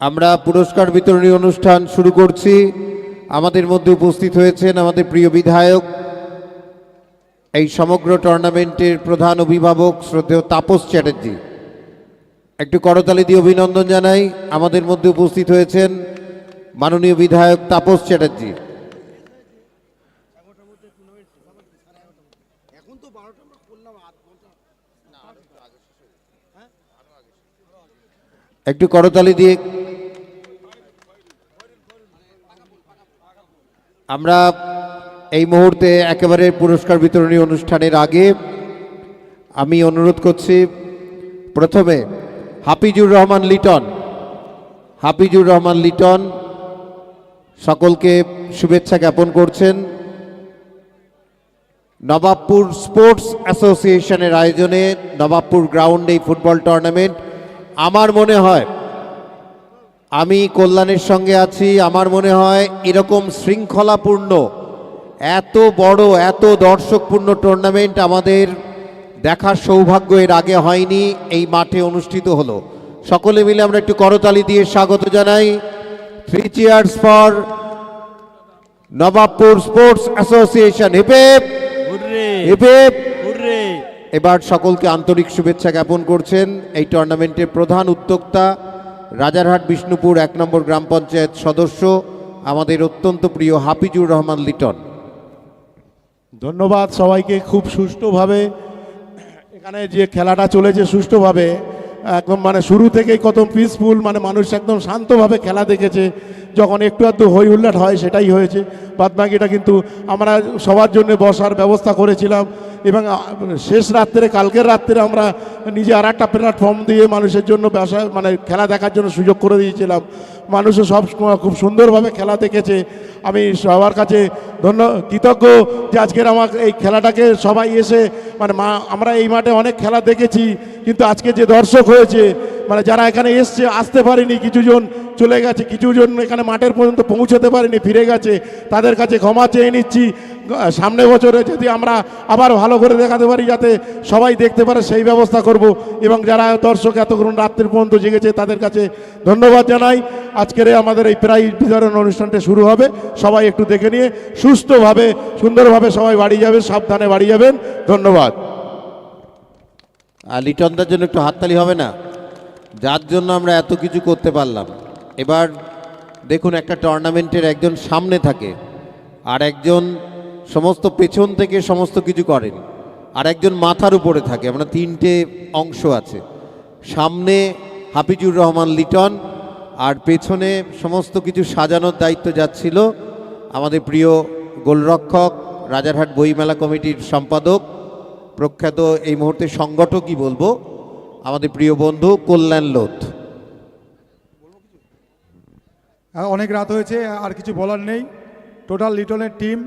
আমরা পুরস্কার বিতরণী অনুষ্ঠান শুরু করছি। আমাদের মধ্যে উপস্থিত হয়েছেন আমাদের প্রিয় বিধায়ক এই সমগ্র টুর্নামেন্টের প্রধান অভিভাবক শ্রদ্ধেয় তাপস চ্যাটার্জি। একটু করতালি দিয়ে অভিনন্দন জানাই। আমাদের মধ্যে উপস্থিত হয়েছেন মাননীয় বিধায়ক তাপস চ্যাটার্জি। একটু করতালি দিয়ে আমরা এই মুহূর্তে একেবারে পুরস্কার বিতরণী অনুষ্ঠানের আগে আমি অনুরোধ করছি, প্রথমে হাফিজুর রহমান লিটন, হাফিজুর রহমান লিটন সকলকে শুভেচ্ছা জ্ঞাপন করছেন। নবাবপুর স্পোর্টস অ্যাসোসিয়েশনের আয়োজনে নবাবপুর গ্রাউন্ডে এই ফুটবল টুর্নামেন্ট, আমার মনে হয় আমি কল্যাণের সঙ্গে আছি আমার মনে হয় এরকম শৃঙ্খলাপূর্ণ এত বড় এত দর্শকপূর্ণ টুর্নামেন্ট আমাদের দেখার সৌভাগ্য এর আগে হয়নি এই মাঠে অনুষ্ঠিত হলো। সকলে মিলে আমরা একটু করতালি দিয়ে স্বাগত জানাই। Three cheers for Nawabpur sports association hip hip hip hip এবার সকলকে আন্তরিক শুভেচ্ছা জ্ঞাপন করছেন। এই টুর্নামেন্টের প্রধান উদ্যোক্তা রাজারহাট বিষ্ণুপুর এক নম্বর গ্রাম পঞ্চায়েত সদস্য, আমাদের অত্যন্ত প্রিয় হাফিজুর রহমান লিটন। ধন্যবাদ সবাইকে খুব সুষ্ঠুভাবে। এখানে যে খেলাটা চলেছে সুষ্ঠুভাবে, একদম মানে শুরু থেকেই কত পিসফুল মানে মানুষ একদম শান্তভাবে খেলা দেখেছে। যখন একটু আধটু হই হুল্লাট হয় সেটাই হয়েছে। বাদবাকিটা কিন্তু আমরা সবার জন্য বসার ব্যবস্থা করেছিলাম। এবং শেষ রাত্রে, কালকের রাত্রে আমরা নিজে আর একটা প্ল্যাটফর্ম দিয়ে মানুষের জন্য ব্যবসা মানে খেলা দেখার জন্য সুযোগ করে দিয়েছিলাম। মানুষও সব খুব সুন্দরভাবে খেলা দেখেছে। আমি সবার কাছে ধন্য, কৃতজ্ঞ যে আজকের আমার এই খেলাটাকে সবাই এসে মানে মা, আমরা এই মাঠে অনেক খেলা দেখেছি, কিন্তু আজকে যে দর্শক হয়েছে মানে যারা এখানে এসছে, আসতে পারেনি কিছুজন, চলে গেছে, কিছুজন এখানে মাঠের পর্যন্ত পৌঁছতে পারেনি, ফিরে গেছে, তাদের কাছে ক্ষমা চেয়ে নিচ্ছি। সামনে বছরে যদি আমরা আবার ভালো করে দেখাতে পারি, যাতে সবাই দেখতে পারে, সেই ব্যবস্থা করব। এবং যারা দর্শক এতক্ষণ রাত্রির পর্যন্ত জেগেছে, তাদের কাছে ধন্যবাদ জানাই। আজকের আমাদের এই প্রাইজ বিতরণ অনুষ্ঠানটা শুরু হবে। সবাই একটু দেখে নিয়ে সুস্থভাবে, সুন্দরভাবে সবাই বাড়ি যাবেন, সাবধানে বাড়ি যাবেন। ধন্যবাদ। আর লিটনদার জন্য একটু হাততালি হবে না? যার জন্য আমরা এত কিছু করতে পারলাম। এবার দেখুন, একটা টুর্নামেন্টের একজন সামনে থাকে, আর একজন সমস্ত পেছন থেকে সমস্ত কিছু করেন, আর একজন মাথার উপরে থাকে। আমরা তিনটে অংশ আছে। সামনে হাফিজুর রহমান লিটন আর পেছনে সমস্ত কিছু সাজানোর দায়িত্ব যাচ্ছিল আমাদের প্রিয় গোলরক্ষক রাজারহাট বইমেলা কমিটির সম্পাদক প্রখ্যাত এই মুহূর্তে সংগঠকই বলব আমাদের প্রিয় বন্ধু কল্যাণ লোধ। হ্যাঁ, অনেক রাত হয়েছে আর কিছু বলার নেই। টোটাল লিটনের টিম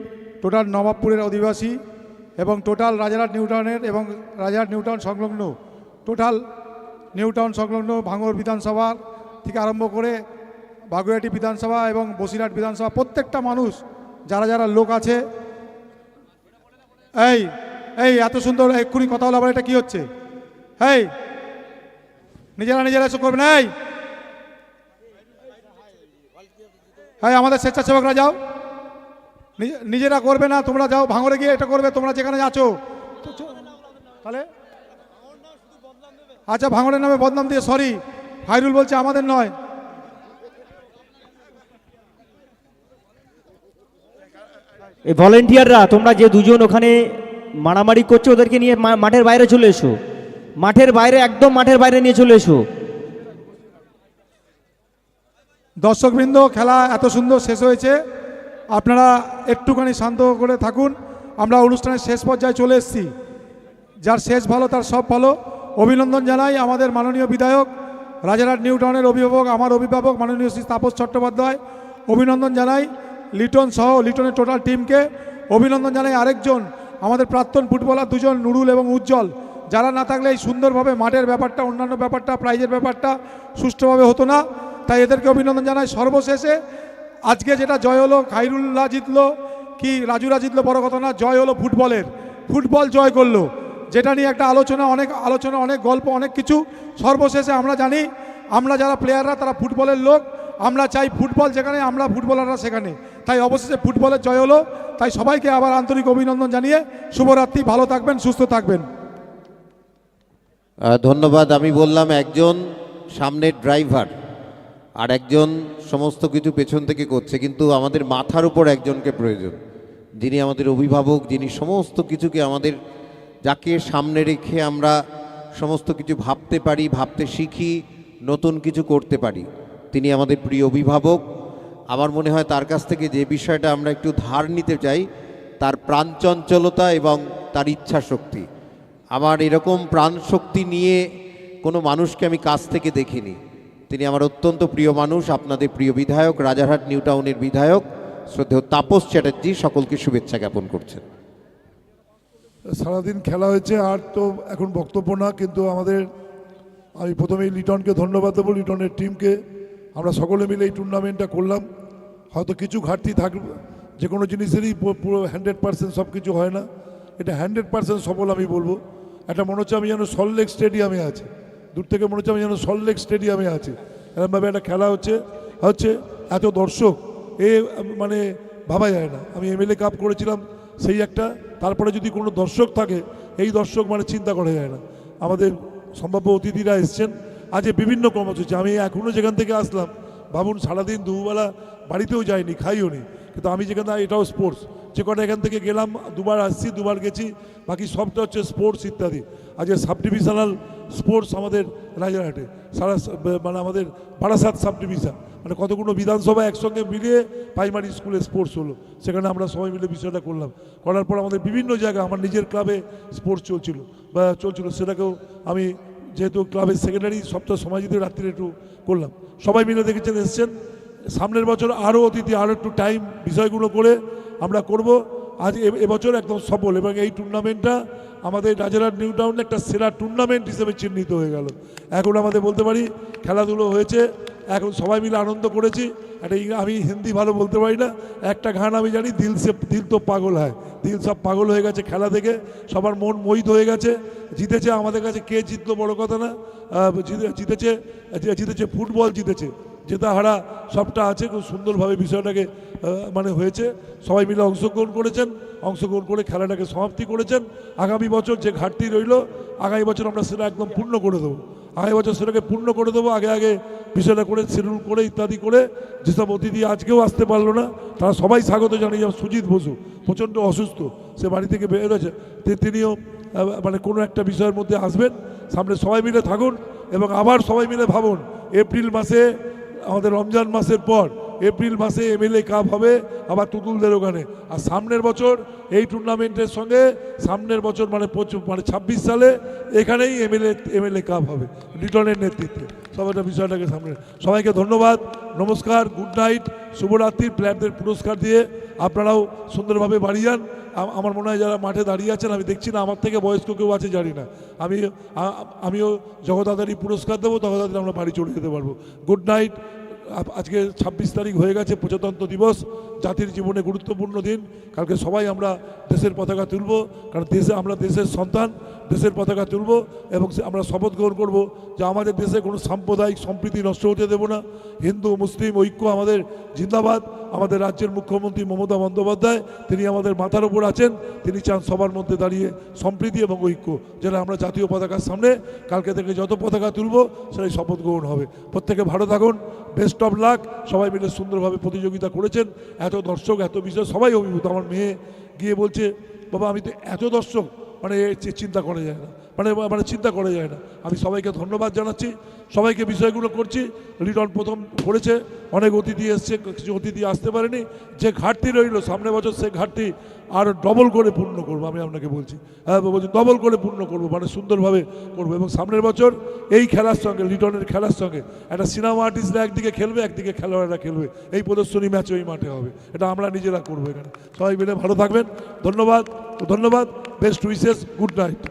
টোটাল নবাবপুরের অধিবাসী এবং টোটাল রাজারহাট নিউটাউনের এবং রাজারহাট নিউটাউন সংলগ্ন টোটাল নিউটাউন সংলগ্ন ভাঙর বিধানসভা থেকে আরম্ভ করে বাগুয়াটি বিধানসভা এবং বসিরহাট বিধানসভা প্রত্যেকটা মানুষ, যারা যারা লোক আছে, এই এই, এত সুন্দর এক্ষুনি কথা হলো আবার এটা কী হচ্ছে? এই, নিজেরা নিজেরা এসব করবেন, এই। হ্যাঁ আমাদের স্বেচ্ছাসেবকরা যাও। নিজে- নিজেরা করবে না, তোমরা যাও ভাঙরে গিয়ে এটা করবে, তোমরা যেখানে আছো। তাহলে? আচ্ছা ভাঙরের নামে বদনাম দিয়ে, সরি। ফাইরুল বলছে আমাদের নয়। এই ভলেন্টিয়াররা তোমরা যে দুজন ওখানে মারামারি করছ ওদেরকে নিয়ে মাঠের বাইরে চলে এসো। মাঠের বাইরে একদম মাঠের বাইরে নিয়ে চলে এসো। দর্শকবৃন্দ খেলা এত সুন্দর শেষ হয়েছে। আপনারা একটুখানি শান্ত করে থাকুন। আমরা অনুষ্ঠানের শেষ পর্যায়ে চলে এসেছি। যার শেষ ভালো তার সব ভালো। অভিনন্দন জানাই আমাদের মাননীয় বিধায়ক। রাজারহাট নিউ টাউনের অভিভাবক, আমার অভিভাবক মাননীয় শ্রী তাপস চট্টোপাধ্যায়, অভিনন্দন জানাই লিটন সহ লিটনের টোটাল টিমকে অভিনন্দন জানাই আরেকজন, আমাদের প্রাক্তন ফুটবলার দুজন, নুরুল এবং উজ্জ্বল, যারা না থাকলে এই সুন্দরভাবে মাঠের ব্যাপারটা, অন্যান্য ব্যাপারটা প্রাইজের ব্যাপারটা সুষ্ঠুভাবে হতো না। তাই এদেরকে অভিনন্দন জানাই সর্বশেষে। আজকে যেটা জয় হলো, খাইরুল্লাহ জিতলো, কি রাজুরা জিতলো বড় কথা না, জয় হলো ফুটবলের। ফুটবল জয় করল। যেটা নিয়ে একটা আলোচনা, অনেক আলোচনা, অনেক গল্প, অনেক কিছু। সর্বশেষে আমরা জানি, আমরা যারা প্লেয়াররা তারা ফুটবলের লোক। আমরা চাই ফুটবল যেখানে, আমরা ফুটবলাররা সেখানে। তাই অবশেষে ফুটবলের জয় হলো। তাই সবাইকে আবার আন্তরিক অভিনন্দন জানিয়ে শুভরাত্রি। ভালো থাকবেন, সুস্থ থাকবেন। ধন্যবাদ। আমি বললাম একজন সামনের ড্রাইভার আর একজন সমস্ত কিছু পেছন থেকে করছে, কিন্তু আমাদের মাথার উপর একজনকে প্রয়োজন। যিনি আমাদের অভিভাবক, যিনি সমস্ত কিছুকে আমাদের যাকে সামনে রেখে আমরা সমস্ত কিছু ভাবতে পারি, ভাবতে শিখি, নতুন কিছু করতে পারি। তিনি আমাদের প্রিয় অভিভাবক। আমার মনে হয় তার কাছ থেকে যে বিষয়টা আমরা একটু ধার নিতে চাই, তার প্রাণচঞ্চলতা এবং তার ইচ্ছা শক্তি আমার এরকম প্রাণ শক্তি নিয়ে কোনো মানুষকে আমি কাছ থেকে দেখিনি। তিনি আমার অত্যন্ত প্রিয় মানুষ, আপনাদের প্রিয় বিধায়ক, রাজারহাট নিউ টাউনের বিধায়ক, শ্রদ্ধেয় তাপস চ্যাটার্জি, সকলকে শুভেচ্ছা জ্ঞাপন করছেন। সারাদিন খেলা হয়েছে, আর তো এখন বক্তব্য না, কিন্তু আমাদের, আমি প্রথমেই লিটনকে ধন্যবাদ দেবো, লিটনের টিমকে। আমরা সকলে মিলে এই টুর্নামেন্টটা করলাম। হয়তো কিছু ঘাটতি থাকবে যে কোনো জিনিসেরই পুরো হান্ড্রেড পার্সেন্ট সব কিছু হয় না। এটা হান্ড্রেড পার্সেন্ট সফল আমি বলব। একটা মনে হচ্ছে আমি যেন সল্টলেক স্টেডিয়ামে আছি। দূর থেকে মনে হচ্ছে আমি যেন সল্টলেক স্টেডিয়ামে আছি। এরকমভাবে একটা খেলা হচ্ছে হচ্ছে এত দর্শক, এ মানে ভাবা যায় না। আমি এমএলএ কাপ করেছিলাম, সেই একটা তারপরে যদি কোনো দর্শক থাকে, এই দর্শক মানে চিন্তা করা যায় না। আমাদের সম্ভাব্য অতিথিরা এসছেন, আজ বিভিন্ন কর্মসূচি। আমি এখনও যেখান থেকে আসলাম, ভাবুন সারাদিন দুবেলা বাড়িতেও যাইনি, খাইও নি। কিন্তু আমি যেখানে এটাও স্পোর্টস যে কটা এখান থেকে গেলাম, দুবার আসছি, দুবার গেছি, বাকি সবটা হচ্ছে স্পোর্টস ইত্যাদি। আজকে সাব ডিভিশনাল স্পোর্টস আমাদের রাজারহাটে, সারা মানে আমাদের বারাসাত সাব ডিভিশন মানে কতগুলো বিধানসভা একসঙ্গে মিলিয়ে প্রাইমারি স্কুলে স্পোর্টস হলো। সেখানে আমরা সবাই মিলে বিষয়টা করলাম। করার পর আমাদের বিভিন্ন জায়গায় আমার নিজের ক্লাবে স্পোর্টস চলছিল। বা চলছিল, সেটাকেও আমি যেহেতু ক্লাবের সেক্রেটারি সপ্তাহ সমাজিতে রাত্রে একটু করলাম। সবাই মিলে দেখেছেন, এসছেন। সামনের বছর আরও অতিথি, আরও একটু টাইম বিষয়গুলো করে আমরা করব। আজ এবছর একদম সফল এবং এই টুর্নামেন্টটা আমাদের রাজারহাট নিউ টাউনে একটা সেরা টুর্নামেন্ট হিসেবে চিহ্নিত হয়ে গেল। এখন আমাদের বলতে পারি খেলাধুলো হয়েছে, এখন সবাই মিলে আনন্দ করেছি। একটা আমি হিন্দি ভালো বলতে পারি না, একটা গান আমি জানি দিল সে দিল তো পাগল হয়। দিল সব পাগল হয়ে গেছে খেলা দেখে, সবার মন মোহিত হয়ে গেছে। জিতেছে আমাদের কাছে কে জিতলো বড় কথা না জিতেছে জিতেছে ফুটবল জিতেছে। জেতা হারা সবটা আছে, খুব সুন্দরভাবে বিষয়টাকে মানে হয়েছে। সবাই মিলে অংশগ্রহণ করেছেন, অংশগ্রহণ করে খেলাটাকে সমাপ্তি করেছেন। আগামী বছর যে ঘাটতি রইল, আগামী বছর আমরা সেটা একদম পূর্ণ করে দেবো। আগামী বছর সেটাকে পূর্ণ করে দেবো, আগে আগে বিষয়টা করে, শিডিউল করে, ইত্যাদি করে। যেসব অতিথি আজকেও আসতে পারল না, তারা সবাই স্বাগত জানিয়ে যেমন সুজিত বসু প্রচণ্ড অসুস্থ, সে বাড়ি থেকে বেরোচ্ছে তি- তিনিও মানে কোনো একটা বিষয়ের মধ্যে আসবেন। সামনে সবাই মিলে থাকুন এবং আবার সবাই মিলে ভাবুন, এপ্রিল মাসে আমাদের রমজান মাসের পর এপ্রিল মাসে এমএলএ কাপ হবে, আবার তুতুলদের ওখানে। আর সামনের বছর এই টুর্নামেন্টের সঙ্গে, সামনের বছর মানে মানে ছাব্বিশ সালে, এখানেই এমএলএ এমএলএ কাপ হবে লিটনের নেতৃত্বে। সবাইটা বিষয়টাকে সামনে সবাইকে ধন্যবাদ, নমস্কার গুড নাইট শুভরাত্রি প্লেয়ারদের পুরস্কার দিয়ে আপনারাও সুন্দরভাবে বাড়ি যান। আমার মনে হয় যারা মাঠে দাঁড়িয়ে আছেন, আমি দেখছি না, আমার থেকে বয়স্ক কেউ আছে, জানি না। আমি আমিও জগদাদারই পুরস্কার দেবো জগদাদারি আমরা বাড়ি চলে যেতে পারব। গুড নাইট আজকে ছাব্বিশ তারিখ হয়ে গেছে, প্রজাতন্ত্র দিবস, জাতির জীবনে গুরুত্বপূর্ণ দিন। কালকে সবাই আমরা দেশের পতাকা তুলব, কারণ দেশে আমরা দেশের সন্তান দেশের পতাকা তুলব এবং আমরা শপথ গ্রহণ করব যে আমাদের দেশে কোনো সাম্প্রদায়িক সম্প্রীতি নষ্ট হতে দেব না। হিন্দু, মুসলিম, ঐক্য আমাদের জিন্দাবাদ। আমাদের রাজ্যের মুখ্যমন্ত্রী মমতা বন্দ্যোপাধ্যায়, তিনি আমাদের মাথার উপর আছেন। তিনি চান সবার মধ্যে দাঁড়িয়ে সম্প্রীতি এবং ঐক্য। যেটা আমরা জাতীয় পতাকার সামনে কালকে থেকে যত পতাকা তুলব, সেটাই শপথ গ্রহণ হবে। প্রত্যেকে ভালো থাকুন। Best of luck. সবাই মিলে সুন্দরভাবে প্রতিযোগিতা করেছেন। এত দর্শক, এত বিষয় সবাই অভিভূত। আমার মেয়ে গিয়ে বলছে, বাবা, আমি তো এত দর্শক মানে চিন্তা করা যায় না। মানে মানে চিন্তা করা যায় না। আমি সবাইকে ধন্যবাদ জানাচ্ছি। সবাইকে বিষয়গুলো করছি। লিটন প্রথম করেছে। অনেক অতিথি এসছে। কিছু অতিথি আসতে পারেনি। যে ঘাটতি রইল, সামনে বছর সে ঘাটতি আর ডবল করে পূর্ণ করব আমি আপনাকে বলছি। হ্যাঁ বলছি ডবল করে পূর্ণ করব মানে সুন্দরভাবে করব। এবং সামনের বছর এই খেলার সঙ্গে, লিটনের খেলার সঙ্গে, একটা সিনেমা আর্টিস্টরা একদিকে খেলবে, একদিকে খেলোয়াড়রা খেলবে। এই প্রদর্শনী ম্যাচ ওই মাঠে হবে। এটা আমরা নিজেরা করব এখানে। সবাই মিলে ভালো থাকবেন। ধন্যবাদ। ধন্যবাদ। Best wishes good night?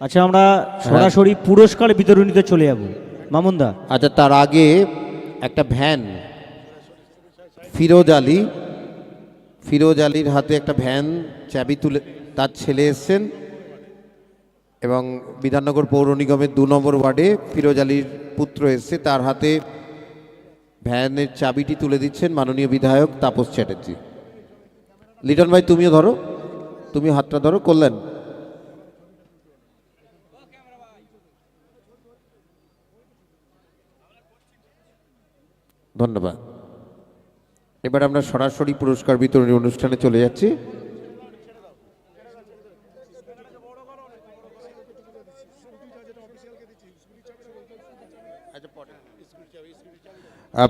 আচ্ছা আমরা সরাসরি পুরস্কার বিতরণীতে চলে যাব। মামুনদা। আচ্ছা তার আগে একটা ভ্যান। ফিরোজ আলী। ফিরোজ আলীর হাতে একটা ভ্যান চাবি তুলে তার ছেলে এসছেন এবং বিধাননগর পৌর নিগমের দু নম্বর ওয়ার্ডে ফিরোজ আলীর পুত্র এসছে। তার হাতে ভ্যানের চাবিটি তুলে দিচ্ছেন মাননীয় বিধায়ক তাপস চ্যাটার্জি। লিটন ভাই, তুমিও ধরো। তুমি হাতটা ধরো, করলেন। ধন্যবাদ। এবার আমরা সরাসরি পুরস্কার বিতরণী অনুষ্ঠানে চলে যাচ্ছি।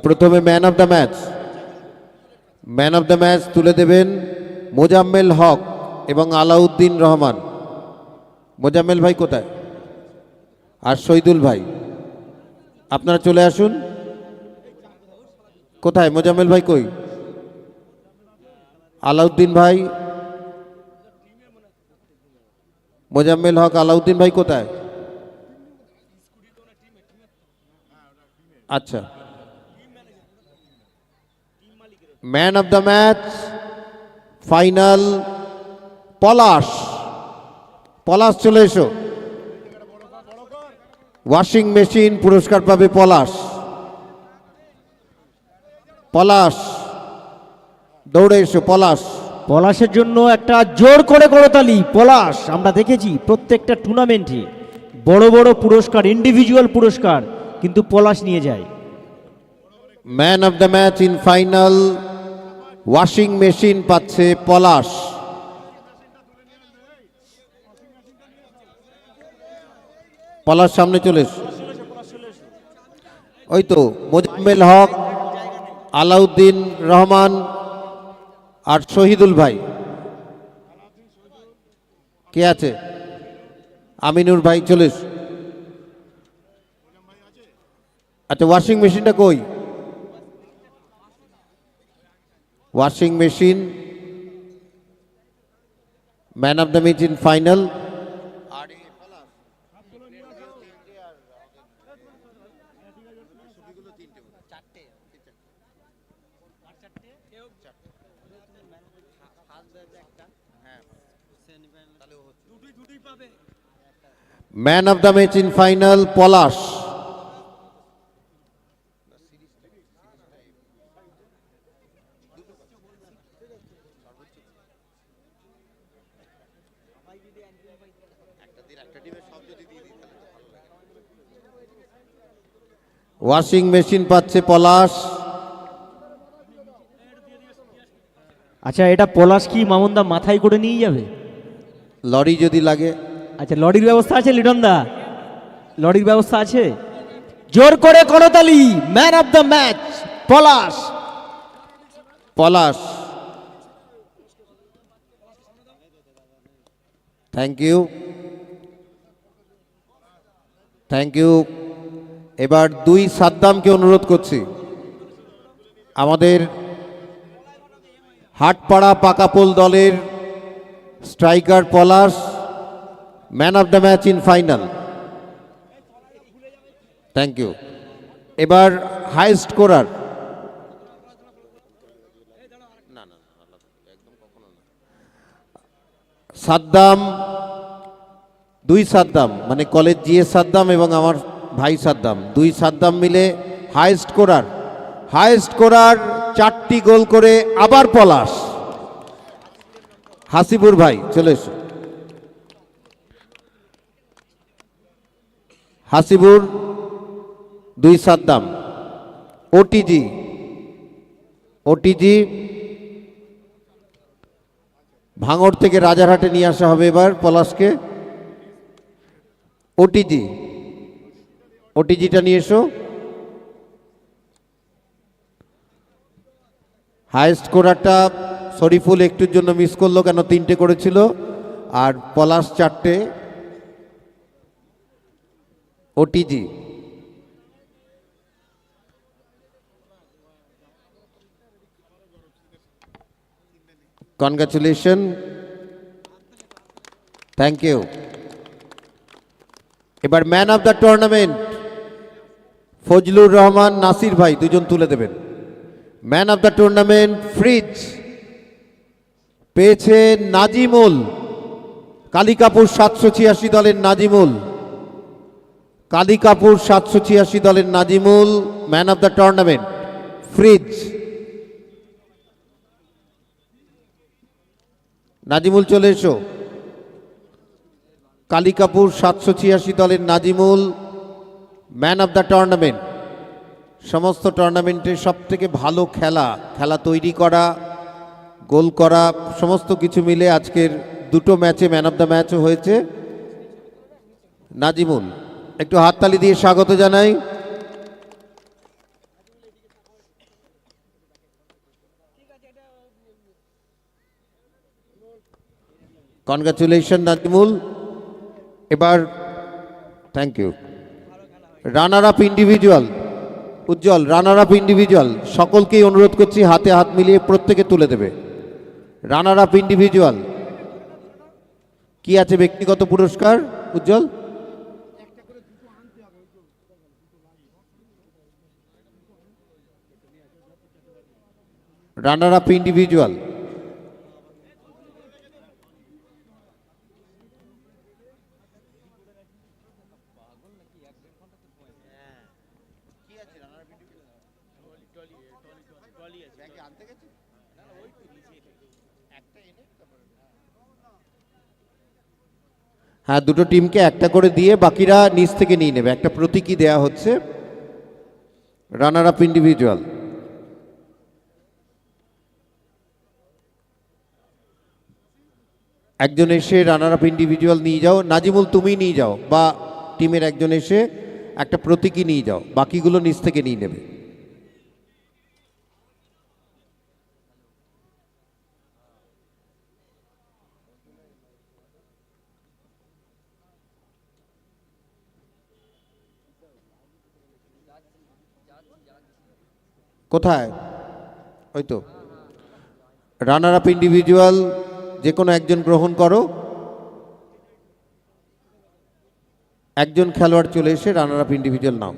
প্রথমে man of the match man of the match তুলে দেবেন মোজাম্মেল হক এবং আলাউদ্দিন রহমান। মোজাম্মেল ভাই কোথায়? আর শহীদুল ভাই। আপনারা চলে আসুন। কোথায়? মোজাম্মেল ভাই কই? আলাউদ্দিন ভাই। মোজাম্মেল হক, আলাউদ্দিন ভাই কোথায়? আচ্ছা। Man of the match final Palash. Palash চলে এসো। ওয়াশিং মেশিন পুরস্কার পাবে পলাশ। পলাশ দৌড়ে এসো পলাশ। পলাশের জন্য একটা জোর করে করতালি পলাশ। আমরা দেখেছি প্রত্যেকটা টুর্নামেন্টে বড় বড় পুরস্কার ইন্ডিভিজুয়াল পুরস্কার। কিন্তু পলাশ নিয়ে যায়। Man of the match in final washing machine পাচ্ছে পলাশ। পলাশ সামনে চলে। ওই তো মোজাম্মেল হক, আলাউদ্দিন রহমান আর শহীদুল ভাই। কে আছে? আমিনুর ভাই চলে এসো। আচ্ছা ওয়াশিং মেশিনটা কই? Washing machine man of the match in final man of the match in final Palash washing machine পাচ্ছে পলাশ। আচ্ছা এটা পলাশ কি মামুনদা মাথায় করে নিয়ে যাবে? লরি যদি লাগে। আচ্ছা লরির ব্যবস্থা আছে লিটনদা? লরির ব্যবস্থা আছে? জোর করে করতালি man of the match Palash. Palash. Thank you thank you এবার দুই সাদ্দামকে অনুরোধ করছি। আমাদের হাটপাড়া পাকাপোল দলের striker Palash, man of the match in final. Thank you এবার হাইস্ট করার সাদ্দাম, দুই সাদ্দাম মানে কলেজ জিএস সাদ্দাম এবং আমার ভাই সাদ্দাম, দুই সাদ্দাম মিলে হায়েস্ট করার হাইয়েস্ট করার চারটি গোল করে আবার পলাশ। হাসিপুর ভাই, চলে এসো। হাসিপুর দুই সাদ্দাম, ওটিজি ওটিজি ভাঙড় থেকে রাজারহাটে নিয়ে আসা হবে এবার পলাশকে। ওটিজি ওটিজিটা নিয়ে এসো। হায়েস্ট স্কোরারটা শরীফুল একটুর জন্য মিস করল কেন? তিনটে করেছিল। আর পলাশ চারটে। ওটিজি। কনগ্রাচুলেশন থ্যাংক ইউ এবার man of the tournament Fazlur Rahman, Nasir ভাই, দুজন তুলে দেবেন। Man of the tournament fridge পেয়েছে নাজিমুল। কালিকাপুর সাতশো ছিয়াশি দলের নাজিমুল। কালিকাপুর সাতশো ছিয়াশি দলের Najimul man of the tournament fridge Najimul, চলে এসো। কালিকাপুর সাতশো ছিয়াশি দলের Najimul man of the tournament সমস্ত টুর্নামেন্টের সব থেকে ভালো খেলা খেলা তৈরি করা, গোল করা, সমস্ত কিছু মিলে আজকের দুটো ম্যাচে ম্যান অফ দ্য ম্যাচও হয়েছে। নাজিমুল, একটু হাততালি দিয়ে স্বাগত জানাই। কনগ্রাচুলেশন নাজিমুল। এবার thank you runner up individual Ujjwal runner up individual সকলকেই অনুরোধ করছি হাতে হাত মিলিয়ে প্রত্যেকে তুলে দেবে। রানার আপ ইন্ডিভিজুয়াল কি আছে ব্যক্তিগত পুরস্কার, উজ্জ্বল? রানার আপ ইন্ডিভিজুয়াল হ্যাঁ দুটো টিমকে একটা করে দিয়ে বাকিরা নিচ থেকে নিয়ে নেবে। একটা প্রতীকী দেয়া হচ্ছে রানার আপ ইন্ডিভিজুয়াল একজন এসে রানার আপ ইন্ডিভিজুয়াল নিয়ে যাও। নাজিমুল তুমি নিয়ে যাও, বা টিমের একজন এসে একটা প্রতীকী নিয়ে যাও। বাকিগুলো নিচ থেকে নিয়ে নেবে। কোথায়? ওই তো। রানার আপ ইন্ডিভিজুয়াল যে কোনো একজন গ্রহণ করো। একজন খেলোয়াড় চলে এসে রানার আপ ইন্ডিভিজুয়াল নাও।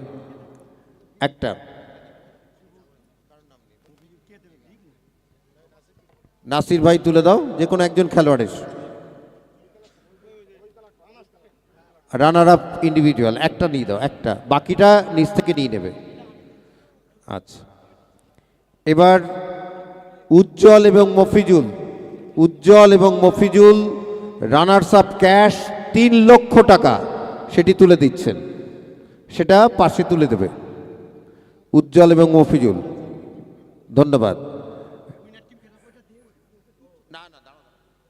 একটা। নাসির ভাই তুলে দাও যে কোনো একজন খেলোয়াড় এসে। রানার আপ ইন্ডিভিজুয়াল একটা নিয়ে দাও, একটা। বাকিটা নিচ থেকে নিয়ে নেবে। আচ্ছা। এবার উজ্জ্বল এবং মফিজুল, উজ্জ্বল এবং মফিজুল রানার্স আপ ক্যাশ তিন লক্ষ টাকা সেটি তুলে দিচ্ছেন। সেটা পাশে তুলে দেবে উজ্জ্বল এবং মফিজুল। ধন্যবাদ।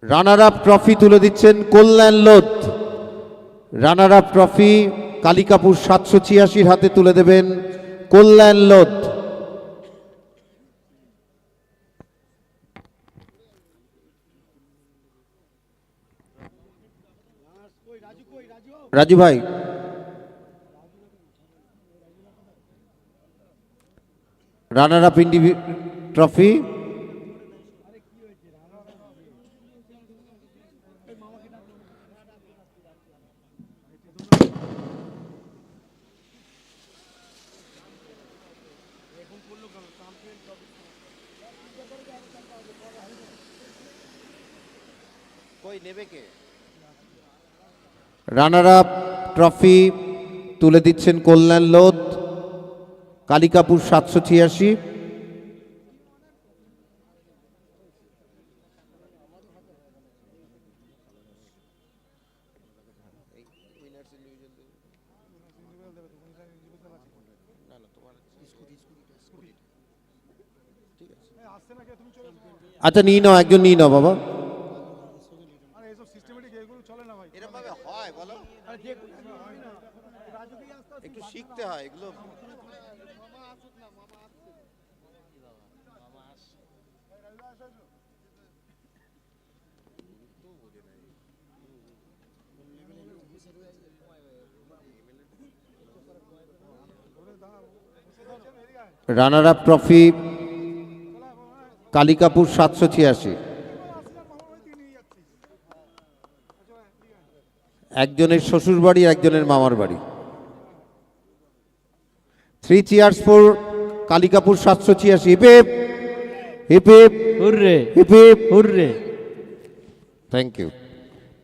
রানার আপ ট্রফি তুলে দিচ্ছেন Kalyan Lodh. Runner up trophy Kalikapur সাতশো ছিয়াশির হাতে তুলে দেবেন কল্যাণ লোধ। রাজু ভাই। Runner up individual trophy. Runner up trophy তুলে দিচ্ছেন কল্যাণ লোধ, কালিকাপুর সাতশো ছিয়াশি। আচ্ছা নিয়ে নাও, একজন নিয়ে নাও বাবা। একটু হয়, এগুলো রানার আপ ট্রফি কালিকাপুর সাতশো ছিয়াশি। একজনের শ্বশুর বাড়ি একজনের মামার বাড়ি। থ্রি চিয়ার্স ফোর কালিকাপুর সাতশো ছিয়াশি। Hip hip. Hip hurray. Hip hip. Hurray. Thank you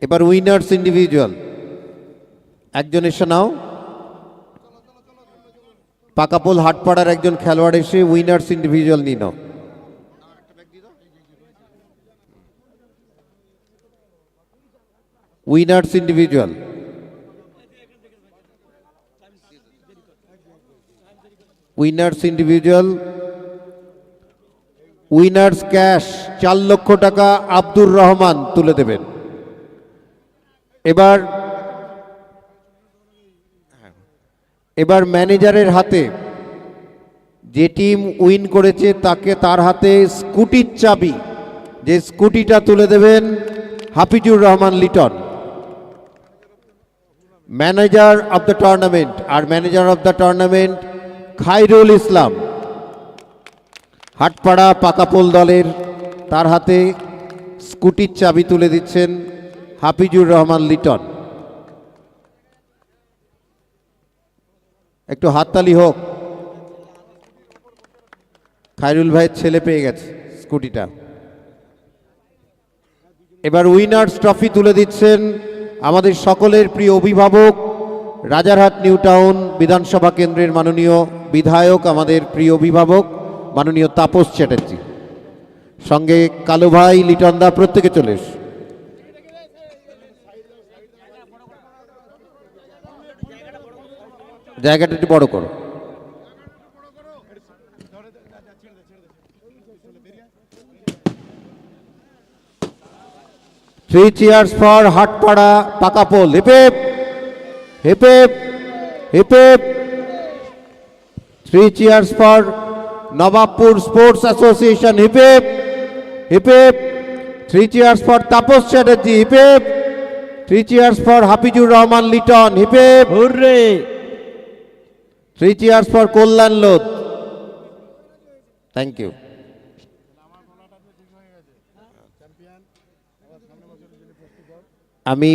এবার উইনার্স ইন্ডিভিজুয়াল একজন এসে নাও। পাকাপোল হাটপাড়ার একজন খেলোয়াড় এসে উইনার্স ইন্ডিভিজুয়াল নিয়ে নাও। Winners individual winners individual winners cash চার লক্ষ টাকা আব্দুর রহমান তুলে দেবেন। এবার এবার ম্যানেজারের হাতে যে টিম উইন করেছে তাকে তার হাতে স্কুটির চাবি। যে স্কুটিটা তুলে দেবেন Hafizur Rahman Liton. Manager of the tournament R manager of the tournament Khairul Islam, Hatpara Pakapol দলের তার হাতে স্কুটির চাবি তুলে দিচ্ছেন হাফিজুর রহমান লিটন। একটু হাততালি হোক। খায়রুল ভাইয়ের ছেলে পেয়ে গেছে স্কুটিটা। এবার উইনার্স ট্রফি তুলে দিচ্ছেন আমাদের সকলের প্রিয় অভিভাবক রাজারহাট নিউ টাউন বিধানসভা কেন্দ্রের মাননীয় বিধায়ক, আমাদের প্রিয় অভিভাবক, মাননীয় তাপস চ্যাটার্জি। সঙ্গে কালু ভাই লিটন দা প্রত্যেকে চলে এস। জায়গাটা একটু বড় করো। Three cheers for Hatpara, Pakapol hip hip hip hip hip hip three cheers for Nawabpur sports association hip hip hip hip three cheers for Tapas Chatterjee hip hip three cheers for Hafizur Rahman Liton hip hip hooray three cheers for Kalyan Lodh thank you আমি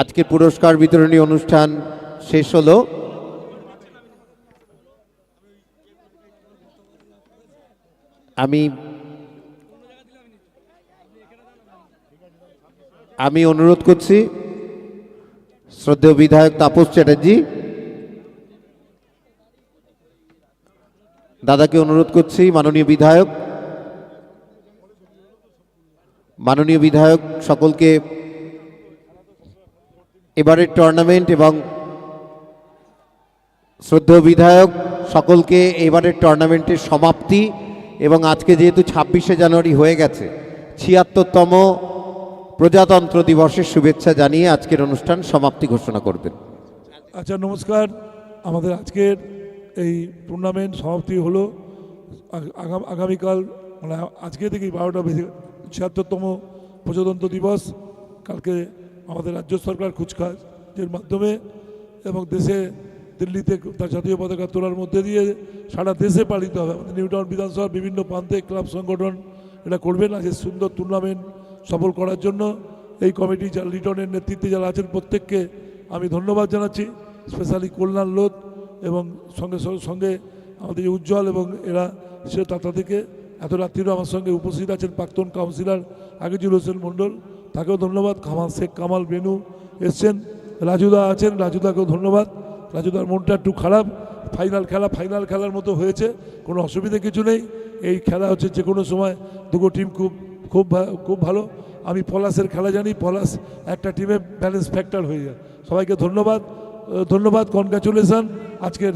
আজকে পুরস্কার বিতরণী অনুষ্ঠান শেষ হলো। আমি আমি অনুরোধ করছি শ্রদ্ধেয় বিধায়ক তাপস চ্যাটার্জি, দাদাকে অনুরোধ করছি, মাননীয় বিধায়ক মাননীয় বিধায়ক সকলকে এবারের টুর্নামেন্ট এবং শ্রদ্ধেয় বিধায়ক সকলকে এবারের টুর্নামেন্টের সমাপ্তি এবং আজকে যেহেতু ছাব্বিশে জানুয়ারি হয়ে গেছে, ছিয়াত্তরতম প্রজাতন্ত্র দিবসের শুভেচ্ছা জানিয়ে আজকের অনুষ্ঠান সমাপ্তি ঘোষণা করবেন। আচ্ছা নমস্কার। আমাদের আজকের এই টুর্নামেন্ট সমাপ্তি হলো। আগামীকাল মানে আজকে থেকেই বারোটা বেজে ছিয়াত্তরতম প্রজাতন্ত্র দিবস। কালকে আমাদের রাজ্য সরকার কুচকাজের মাধ্যমে এবং দেশে দিল্লিতে তার জাতীয় পতাকা তোলার মধ্যে দিয়ে সারা দেশে পালিত হবে। আমাদের নিউটাউন বিধানসভার বিভিন্ন প্রান্তে ক্লাব সংগঠন এটা করবেন আজকে সুন্দর টুর্নামেন্ট সফল করার জন্য এই কমিটি যারা লিটনের নেতৃত্বে যারা আছেন প্রত্যেককে আমি ধন্যবাদ জানাচ্ছি স্পেশালি কল্যাণ লোধ এবং সঙ্গে সঙ্গে- আমাদের যে উজ্জ্বল এবং এরা সে টাটা থেকে এত রাত্রিরও আমার সঙ্গে উপস্থিত আছেন প্রাক্তন কাউন্সিলর আগিজুল হোসেন মণ্ডল। তাকেও ধন্যবাদ। কামাল শেখ, কামাল বেনু এসছেন। রাজুদা আছেন, রাজুদাকেও ধন্যবাদ। রাজুদার মনটা একটু খারাপ। ফাইনাল খেলা, ফাইনাল খেলার মতো হয়েছে। কোনো অসুবিধা কিছু নেই। এই খেলা হচ্ছে যে কোনো সময় দুটো টিম খুব খুব খুব ভালো। আমি পলাশের খেলা জানি। পলাশ একটা টিমে ব্যালেন্স ফ্যাক্টর হয়ে যায়। সবাইকে ধন্যবাদ। ধন্যবাদ। কনগ্রাচুলেশন আজকের